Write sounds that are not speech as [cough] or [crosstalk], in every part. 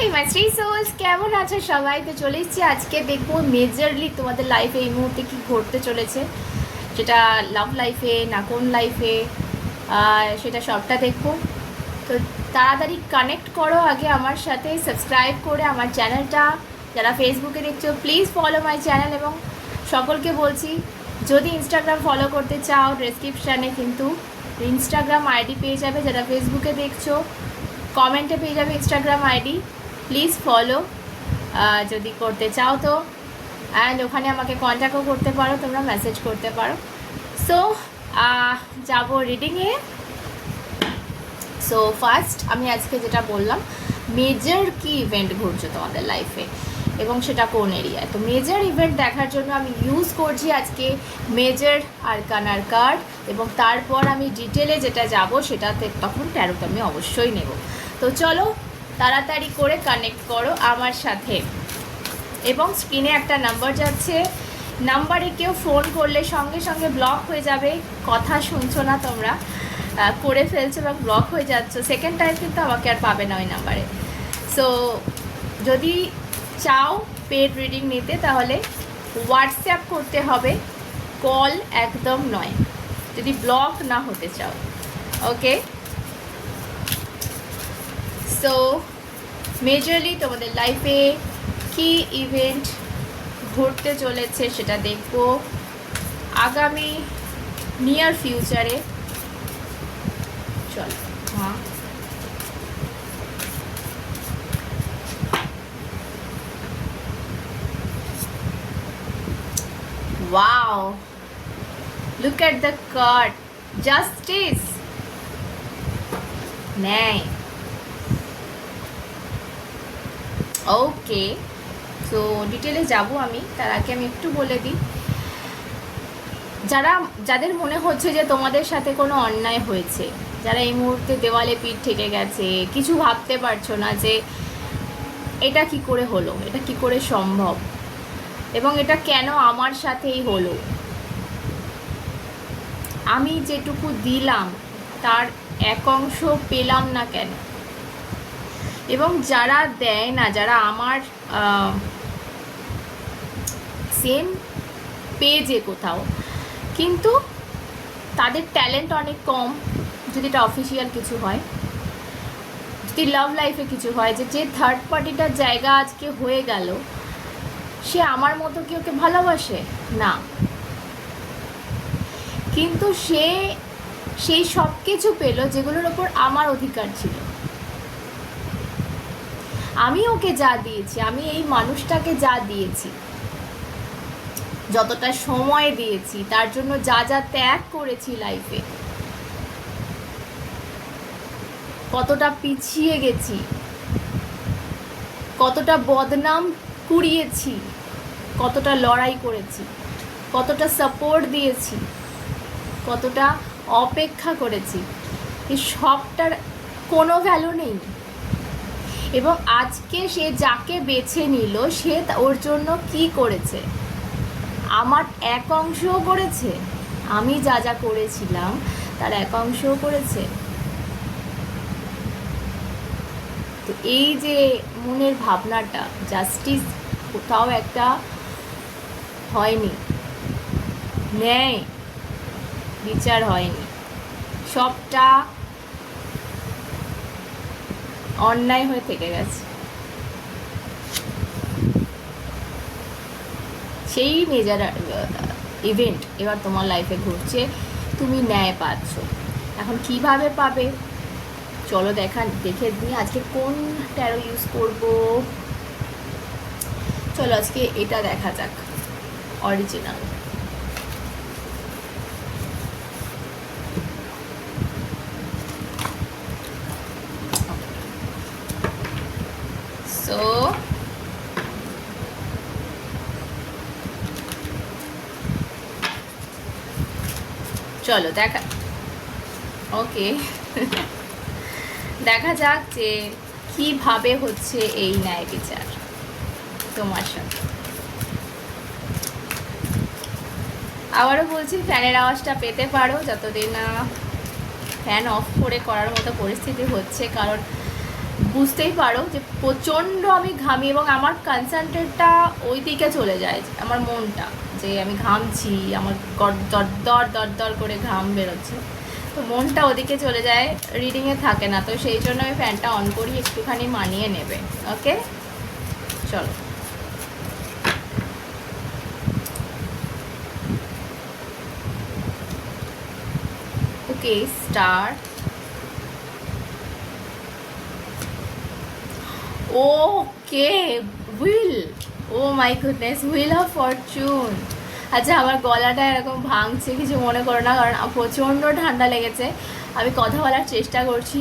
হে মাই three sols কেমন আছো সবাই? তো চলে এসেছি আজকে দেখব মেজরলি তোমাদের লাইফে এই মুহূর্তে কি ঘটতে চলেছে। সেটা লাভ লাইফে না কোন লাইফে সেটা সবটা দেখব। তো তাড়াতাড়ি কানেক্ট করো আগে আমার সাথে সাবস্ক্রাইব করে আমার চ্যানেলটা যারা ফেসবুকে দেখছ প্লিজ ফলো মাই চ্যানেল এবং সকলকে বলছি, যদি ইনস্টাগ্রাম ফলো করতে চাও ডেসক্রিপশানে কিন্তু ইনস্টাগ্রাম আইডি পেয়ে যাবে। যারা ফেসবুকে দেখছ কমেন্টে পেয়ে যাবে ইনস্টাগ্রাম আইডি প্লিজ ফলো যদি করতে চাও তো। অ্যান্ড ওখানে আমাকে কন্ট্যাক্টও করতে পারো, তোমরা মেসেজ করতে পারো। সো যাব রিডিংয়ে সো ফার্স্ট আমি আজকে যেটা বললাম মেজর কি ইভেন্ট ঘটছে তোমাদের লাইফে এবং সেটা কোন এরিয়ায় তো মেজর ইভেন্ট দেখার জন্য আমি ইউজ করছি আজকে মেজর আরকানার কার্ড এবং তারপর আমি ডিটেলে যেটা যাব, সেটাতে তখন ট্যারোতে আমি অবশ্যই নেব। তো চলো তাড়াতাড়ি করে কানেক্ট করো আমার সাথে। এবং স্ক্রিনে একটা নাম্বার যাচ্ছে। নাম্বারে কেউ ফোন করলে সঙ্গে সঙ্গে ব্লক হয়ে যাবে। কথা শুনছো না তোমরা। করে ফেলছো এবং ব্লক হয়ে যাচ্ছ। সেকেন্ড টাইম কিন্তু আমাকে আর পাবে না ওই নাম্বারে সো যদি চাও পেড রিডিং নিতে, তাহলে হোয়াটসঅ্যাপ করতে হবে। কল একদম নয়। যদি ব্লক না হতে চাও। ওকে সো মেজরলি তোমাদের লাইফে কি ইভেন্ট ঘটতে চলেছে সেটা দেখব আগামী নিয়ার ফিউচারে চল হ্যাঁ Wow! Look at the card. Justice. ন্যায় ওকে সো ডিটেলে যাব আমি। তার আগে আমি একটু বলে দিই। যারা, যাদের মনে হচ্ছে যে তোমাদের সাথে কোনো অন্যায় হয়েছে, যারা এই মুহূর্তে দেওয়ালে পিঠ ঠেকে গেছে, কিছু ভাবতে পারছ না যে এটা কি করে হলো, এটা কি করে সম্ভব, এবং এটা কেন আমার সাথেই হলো, আমি যেটুকু দিলাম, তার এক অংশ পেলাম না কেন? এবং যারা দেয় না, যারা আমার সেম পেজে কোথাও, কিন্তু তাদের ট্যালেন্ট অনেক কম, যদি এটা অফিসিয়াল কিছু হয়। যদি লাভ লাইফে কিছু হয়, যে যে থার্ড পার্টিটার জায়গা আজকে হয়ে গেল, সে আমার মতো কি ওকে ভালোবাসে? না। কিন্তু সে, সেই সব কিছু পেল যেগুলোর ওপর আমার অধিকার ছিল। আমি ওকে যা দিয়েছি, আমি এই মানুষটাকে যা দিয়েছি, যতটা সময় দিয়েছি, তার জন্য যা যা ত্যাগ করেছি লাইফে কতটা পিছিয়ে গেছি, কতটা বদনাম কুড়িয়েছি, কতটা লড়াই করেছি, কতটা সাপোর্ট দিয়েছি, কতটা অপেক্ষা করেছি, এই সবটার কোনো ভ্যালু নেই। এবং আজকে সে যাকে বেছে নিল, সে ওর জন্য কি করেছে? আমার এক অংশও করেছে। আমি যা যা করেছিলাম, তার এক অংশও করেছে। তো এই যে মনের ভাবনাটা জাস্টিস কোথাও একটা হয়নি। ন্যায় বিচার হয়নি। সবটা অন্যায় হয়ে থেকে গেছে। সেই মেজার ইভেন্ট এবার তোমার লাইফে ঘটছে তুমি ন্যায় পাচ্ছ। এখন কীভাবে পাবে? চলো দেখা, দেখে নিই আজকে কোন ট্যারো ইউজ করব। চলো আজকে এটা দেখা যাক অরিজিনাল সো চলো, দেখা ওকে। দেখা যাক যে কীভাবে হচ্ছে এই ন্যায় বিচার তোমার সাথে আবারও বলছি, ফ্যানের আওয়াজটা পেতে পারো, যতদিন না ফ্যান অফ করে করার মতো পরিস্থিতি হচ্ছে, কারণ বুঝতেই পারো যে প্রচণ্ড আমি ঘামি এবং আমার কনসেন্ট্রেটটা ওই দিকে চলে যায়, আমার মনটা। যে আমি ঘামছি, আমার দর দর দর দর করে ঘাম বেরোচ্ছে। তো মনটা ওদিকে চলে যায় রিডিংয়ে থাকে না, তো সেই জন্য আমি ফ্যানটা অন করি, একটুখানি মানিয়ে নেবে ওকে চলো। Okay start okay wheel oh my goodness wheel of fortune আচ্ছা আমার গলাটা এরকম ভাঙছে, কিছু মনে করো না, কারণ প্রচণ্ড ঠান্ডা লেগেছে। আমি কথা বলার চেষ্টা করছি,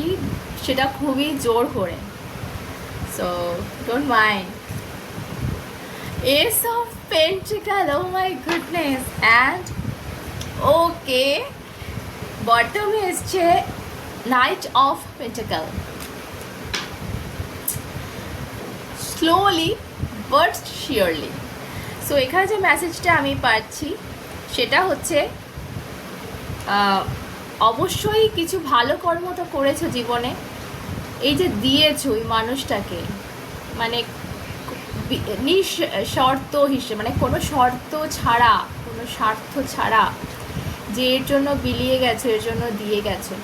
সেটা খুবই জোর করে। So don't mind ace of pentacles oh my goodness and okay বটমে এসছে knight of pentacles slowly but surely so এখানে যে মেসেজটা আমি পাচ্ছি, সেটা হচ্ছে অবশ্যই কিছু ভালো কর্ম তো করেছ জীবনে। এই যে দিয়েছ ওই মানুষটাকে মানে বি- নিঃ শর্ত হিসেবে মানে কোনো শর্ত ছাড়া, কোনো স্বার্থ ছাড়া যে এর জন্য বিলিয়ে গেছো, এর জন্য দিয়ে গেছো।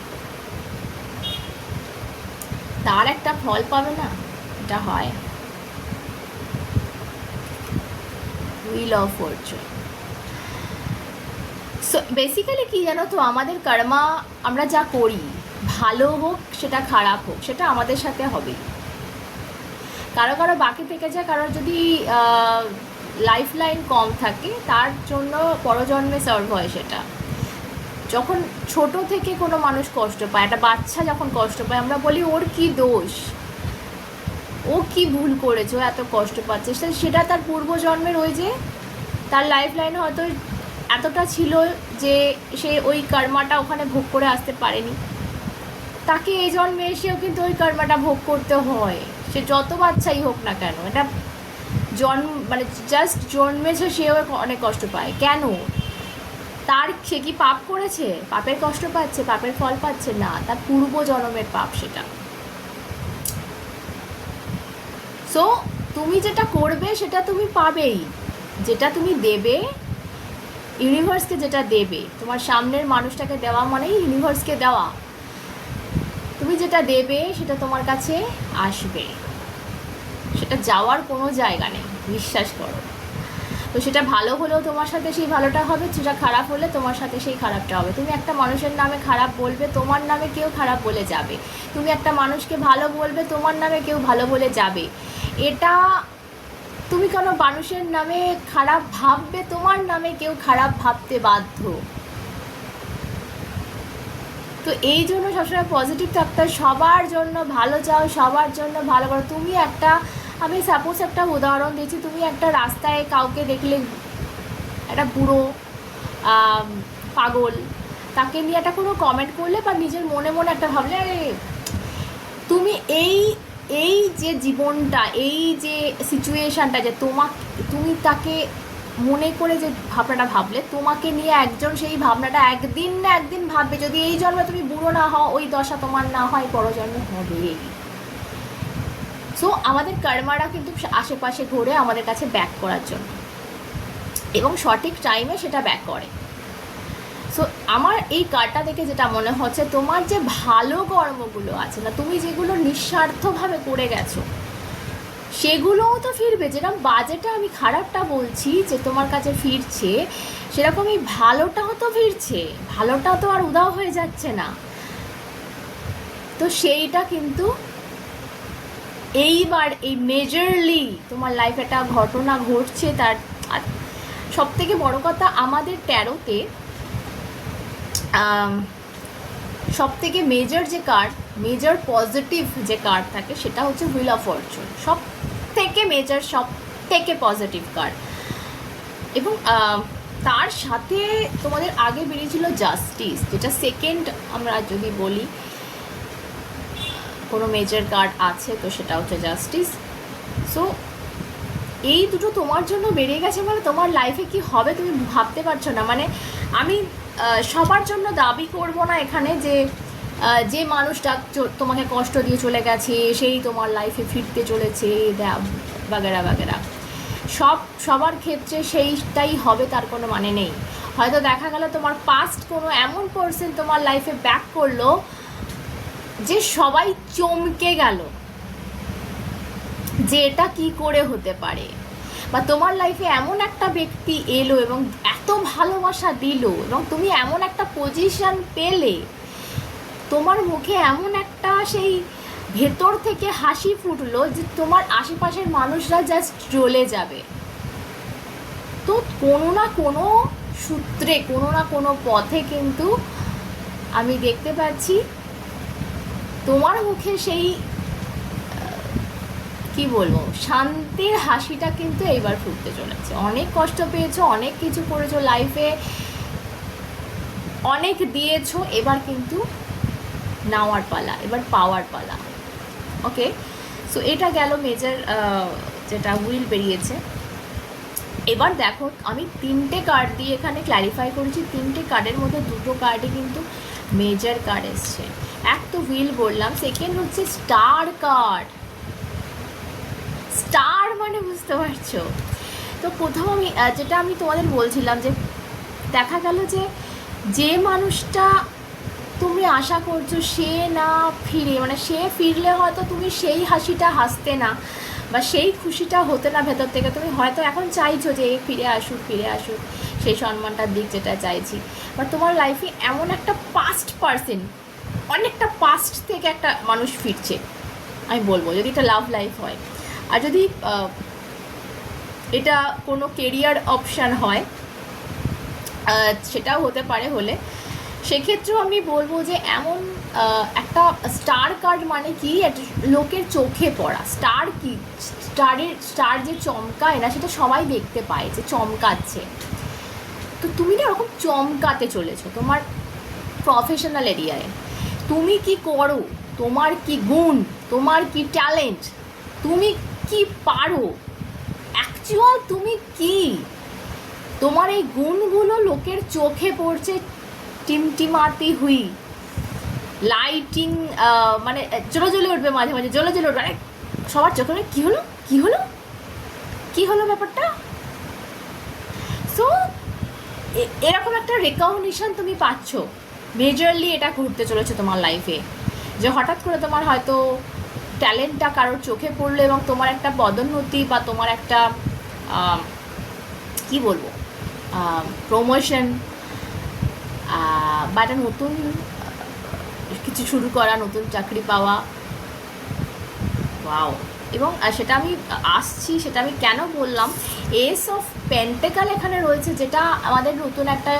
তার একটা ফল পাবে না? এটা হয়। Wheel of fortune so basically কি জানো তো? আমাদের কর্মা আমরা যা করি, ভালো হোক, সেটা খারাপ হোক, সেটা আমাদের সাথে হবেই। কারও কারও বাকি থেকে যায়, কারোর যদি লাইফ লাইন কম থাকে, তার জন্য পরজন্মে সার্ভ হয় সেটা। যখন ছোট থেকে কোনো মানুষ কষ্ট পায়, একটা বাচ্চা যখন কষ্ট পায়, আমরা বলি, ওর কি দোষ? ও কি ভুল করেছে এত কষ্ট পাচ্ছে? সেটা তার পূর্বজন্মের ওই যে, তার লাইফ লাইনে হয়তো এতটা ছিল যে সে ওই কর্মাটা ওখানে ভোগ করে আসতে পারেনি। তাকে এই জন্মে এসেও কিন্তু ওই কর্মাটা ভোগ করতে হয়। সে যত বাচ্চাই হোক না কেন, এটা জন্ম মানে জাস্ট জন্মেছে সেও অনেক কষ্ট পায়। কেন? তার সে কি পাপ করেছে? পাপের কষ্ট পাচ্ছে, পাপের ফল পাচ্ছে? না, তার পূর্ব জন্মের পাপ সেটা। সো তুমি যেটা করবে, সেটা তুমি পাবেই। যেটা তুমি দেবে ইউনিভার্সকে যেটা দেবে, তোমার সামনের মানুষটাকে দেওয়া মানেই ইউনিভার্সকে দেওয়া। তুমি যেটা দেবে, সেটা তোমার কাছে আসবে। সেটা যাওয়ার কোনো জায়গা নেই, বিশ্বাস করো। তো সেটা ভালো হলেও তোমার সাথে সেই ভালোটা হবে, সেটা খারাপ হলে তোমার সাথে সেই খারাপটা হবে। তুমি একটা মানুষের নামে খারাপ বলবে, তোমার নামে কেউ খারাপ বলে যাবে। তুমি একটা মানুষকে ভালো বলবে, তোমার নামে কেউ ভালো বলে যাবে। এটা তুমি কোনো মানুষের নামে খারাপ ভাববে, তোমার নামে কেউ খারাপ ভাবতে বাধ্য? তো এই জন্য সবসময় পজিটিভ থাকতে সবার জন্য ভালো চাও, সবার জন্য ভালো করো। তুমি একটা আমি সাপোজ একটা উদাহরণ দিচ্ছি, তুমি একটা রাস্তায় কাউকে দেখলে, একটা বুড়ো পাগল, তাকে নিয়ে একটা কোনো কমেন্ট করলে বা নিজের মনে মনে একটা ভাবলে, আরে, তুমি এই এই যে জীবনটা, এই যে সিচুয়েশানটা যে তোমা তুমি তাকে মনে করে যে ভাবনাটা ভাবলে, তোমাকে নিয়ে একজন সেই ভাবনাটা একদিন না একদিন ভাববে, যদি এই জন্মে তুমি বুড়ো না হও, ওই দশা তোমার না হয়, পরজন্মে হবেই। সো আমাদের কর্মারা কিন্তু আশেপাশে ঘুরে আমাদের কাছে ব্যাক করার জন্য। এবং সঠিক টাইমে সেটা ব্যাক করে। সো আমার এই কার্ডটা দেখে যেটা মনে হচ্ছে, তোমার যে ভালো কর্মগুলো আছে না, তুমি যেগুলো নিঃস্বার্থভাবে করে গেছো, সেগুলোও তো ফিরবে। যেরকম বাজেটা আমি খারাপটা বলছি, যে তোমার কাছে ফিরছে সেরকমই ভালোটাও তো ফিরছে, ভালোটা তো আর উদাও হয়ে যাচ্ছে না। তো সেইটা কিন্তু এইবার এই মেজরলি তোমার লাইফ একটা ঘটনা ঘটছে তার সব থেকে বড় কথা আমাদের তেরোতে সব থেকে মেজর যে কার্ড মেজর পজিটিভ যে কার্ড থাকে সেটা হচ্ছে হুইল অফ ফরচুন সব থেকে মেজর সব থেকে পজিটিভ কার্ড এবং তার সাথে তোমাদের আগে বেরিয়েছিল জাস্টিস যেটা সেকেন্ড আমরা যদি বলি কোনো মেজর কার্ড আছে, তো সেটা হচ্ছে জাস্টিস সো এই দুটো তোমার জন্য বেরিয়ে গেছে মানে তোমার লাইফে কি হবে তুমি ভাবতে পারছ না। মানে আমি সবার জন্য দাবি করব না এখানে যে যে মানুষটা তোমাকে কষ্ট দিয়ে চলে গেছে, সেই তোমার লাইফে ফিরতে চলেছে বাগেরা বাগেরা। সব, সবার ক্ষেত্রে সেইটাই হবে, তার কোনো মানে নেই। হয়তো দেখা গেল তোমার পাস্ট কোনো এমন পার্সন তোমার লাইফে ব্যাক করল যে সবাই চমকে গেল। যে এটা কি করে হতে পারে? বা তোমার লাইফে এমন একটা ব্যক্তি এলো এবং এত ভালোবাসা দিল এবং তুমি এমন একটা পজিশন পেলে, তোমার মুখে এমন একটা সেই ভেতর থেকে হাসি ফুটলো যে তোমার আশেপাশের মানুষরা জাস্ট চলে যাবে। তো কোনো না কোনো সূত্রে, কোনো না কোনো পথে কিন্তু আমি দেখতে পাচ্ছি তোমার মুখে সেই কি বলব, শান্তির হাসিটা কিন্তু এইবার ফুটতে চলেছে। অনেক কষ্ট পেয়েছ, অনেক কিছু করেছ লাইফে অনেক দিয়েছ, এবার কিন্তু নেওয়ার পালা, এবার পাওয়ার পালা। ওকে সো এটা গেল মেজর যেটা হুইল বেরিয়েছে। এবার দেখো, আমি তিনটে কার্ড দিয়ে এখানে ক্ল্যারিফাই করেছি। তিনটে কার্ডের মধ্যে দুটো কার্ডই কিন্তু মেজর কার্ড এসছে। এক তো হুইল বললাম সেকেন্ড হচ্ছে স্টার কার্ড স্টার মানে বুঝতে পারছ? তো প্রথম আমি যেটা আমি তোমাদের বলছিলাম যে, দেখা গেল যে যে মানুষটা তুমি আশা করছ সে না ফিরে মানে সে ফিরলে হয়তো তুমি সেই হাসিটা হাসতে না, বা সেই খুশিটা হতে না ভেতর থেকে। তুমি হয়তো এখন চাইছো যে এ ফিরে আসুক ফিরে আসুক। সেই সম্মানটার দিক যেটা চাইছি। বা তোমার লাইফে এমন একটা পাস্ট পার্সন অনেকটা পাস্ট থেকে একটা মানুষ ফিরছে। আমি বলব, যদি এটা লাভ লাইফ হয়। আর যদি এটা কোনো কেরিয়ার অপশান হয় সেটাও হতে পারে হলে, সেক্ষেত্রেও আমি বলব যে এমন একটা স্টার কার্ড মানে কি? লোকের চোখে পড়া। স্টার কি? স্টারের স্টার যে চমকায় না, সেটা সবাই দেখতে পায় যে চমকাচ্ছে। তো তুমি না ওরকম চমকাতে চলেছো তোমার প্রফেশনাল এরিয়ায় তুমি কি করো? তোমার কি গুণ? তোমার কি ট্যালেন্ট তুমি কি পারো? অ্যাকচুয়াল তুমি কি? তোমার এই গুণগুলো লোকের চোখে পড়ছে টিমটিমাতি হুই। লাইটিং মানে জ্বলে জ্বলে উঠবে মাঝে মাঝে জ্বলে জ্বলে উঠবে। সবার চোখে পড়ে, কি হলো? কি হলো? কি হলো ব্যাপারটা? সো এরকম একটা রেকগনিশন তুমি পাচ্ছ। মেজরলি এটা ঘুরতে চলেছে তোমার লাইফে যে হঠাৎ করে তোমার হয়তো ট্যালেন্টটা কারোর চোখে পড়ল এবং তোমার একটা পদোন্নতি বা তোমার একটা কি বলব প্রমোশন বা একটা নতুন, কিছু শুরু করা, নতুন চাকরি পাওয়া। ওয়াও এবং সেটা আমি আসছি, সেটা আমি কেন বললাম? এস অফ পেন্টেকাল এখানে রয়েছে, যেটা আমাদের নতুন একটা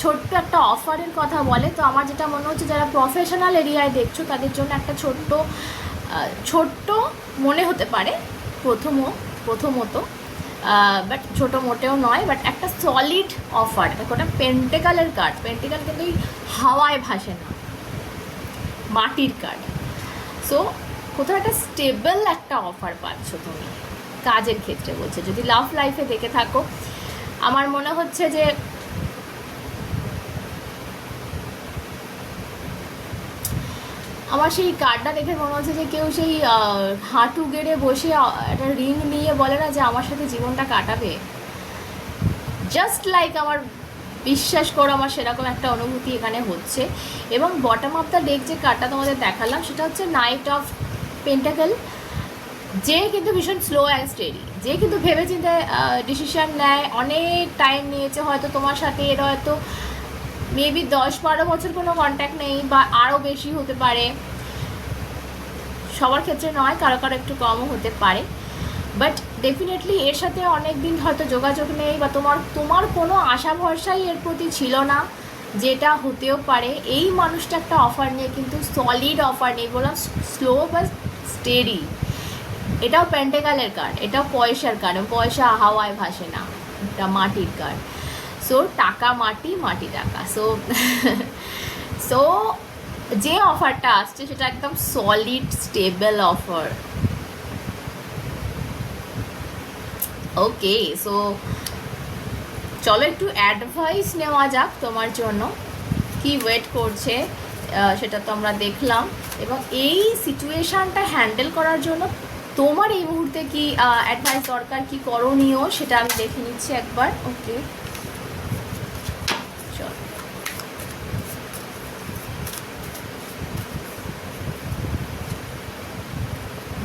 ছোট্ট একটা অফারের কথা বলে। তো আমার যেটা মনে হচ্ছে, যারা প্রফেশনাল এরিয়ায় দেখছ, তাদের জন্য একটা ছোট্ট ছোট্ট মনে হতে পারে, প্রথম, প্রথমত। বাট ছোট মোটেও নয় বাট একটা সলিড অফার দেখো ওটা পেন্টেকালের কার্ড পেন্টেকাল কিন্তু হাওয়ায় ভাসে না। মাটির কার্ড সো কোথাও একটা স্টেবল একটা অফার পাচ্ছ তুমি। কাজের ক্ষেত্রে বলছে। যদি লাভ লাইফে দেখে থাকো, আমার মনে হচ্ছে যে আমার সেই কার্ডটা দেখে মনে হচ্ছে যে কেউ সেই হাঁটু গেড়ে বসে একটা রিং নিয়ে বলে না যে আমার সাথে জীবনটা কাটাবে। জাস্ট লাইক আমার বিশ্বাস করো আমার সেরকম একটা অনুভূতি এখানে হচ্ছে। এবং বটম অফ দ্য ডেক যে কার্ডটা তোমাদের দেখালাম, সেটা হচ্ছে নাইট অফ পেন্টাকেল যে কিন্তু ভীষণ স্লো অ্যান্ড স্টেডি যে কিন্তু ভেবে চিন্তে ডিসিশন নেয়, অনেক টাইম নিয়েছে, হয়তো তোমার সাথে এর হয়তো মেবি দশ বারো বছর কোনো কন্ট্যাক্ট নেই বা আরও বেশি হতে পারে। সবার ক্ষেত্রে নয়, কারও কারও একটু কমও হতে পারে। বাট ডেফিনেটলি এর সাথে অনেক দিন হয়তো যোগাযোগ নেই বা তোমার তোমার কোনো আশা ভরসাই এর প্রতি ছিল না যেটা হতেও পারে। এই মানুষটা একটা অফার নিয়ে কিন্তু সলিড অফার নেই বললাম স্লো বা স্টেডি এটাও প্যান্টেকালের কার্ড এটাও পয়সার কার্ড পয়সা হাওয়ায় ভাসে না, এটা মাটির কার্ড সো টাকা, মাটি মাটি, টাকা। সো সো [laughs] যে অফারটা আসছে, সেটা একদম solid stable offer okay so চলো একটু অ্যাডভাইস নেওয়া যাক তোমার জন্য। কি ওয়েট করছে সেটা তো আমরা দেখলাম। এবং এই সিচুয়েশানটা হ্যান্ডেল করার জন্য তোমার এই মুহূর্তে কি অ্যাডভাইস দরকার, কি করণীয়, সেটা আমি দেখে নিচ্ছি একবার। ওকে চল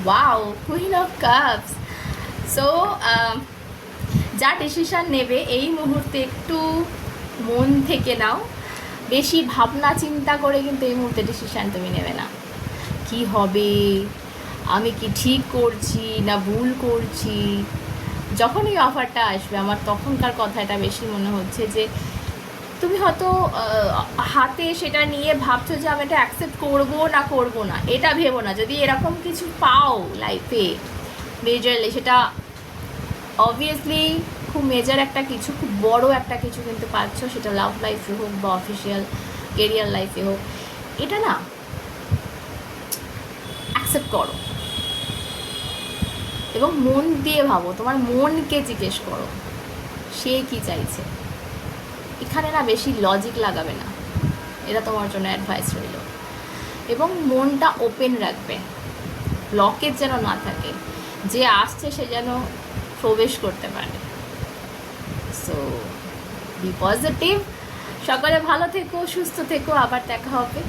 wow queen of cups so যা ডিসিশন নেবে এই মুহূর্তে একটু মন থেকে নাও। বেশি ভাবনা, চিন্তা করে কিন্তু এই মুহূর্তে ডিসিশন তুমি নেবে না। কি হবে? আমি কি ঠিক করছি না ভুল করছি? যখন এই অফারটা আসবে, আমার তখনকার কথাটা বেশি মনে হচ্ছে যে তুমি হয়তো হাতে সেটা নিয়ে ভাবছ যে আমি এটা অ্যাকসেপ্ট করব না করব না। এটা ভেবো না। যদি এরকম কিছু পাও লাইফে মেজরলি সেটা অবভিয়াসলি খুব মেজার একটা কিছু, খুব বড় একটা কিছু কিন্তু পাচ্ছ। সেটা লাভ লাইফে হোক বা অফিসিয়াল কেরিয়ার লাইফে হোক। এটা না অ্যাকসেপ্ট করো। এবং মন দিয়ে ভাবো। তোমার মনকে জিজ্ঞেস করো। সে কি চাইছে? এখানে না বেশি লজিক লাগাবে না। এটা তোমার জন্য অ্যাডভাইস রইল। এবং মনটা ওপেন রাখবে। ব্লকেজ যেন না থাকে, যে আসছে সে যেন প্রবেশ করতে পারে। সো বি পজিটিভ সকালে ভালো থেকো, সুস্থ থেকো, আবার দেখা হবে।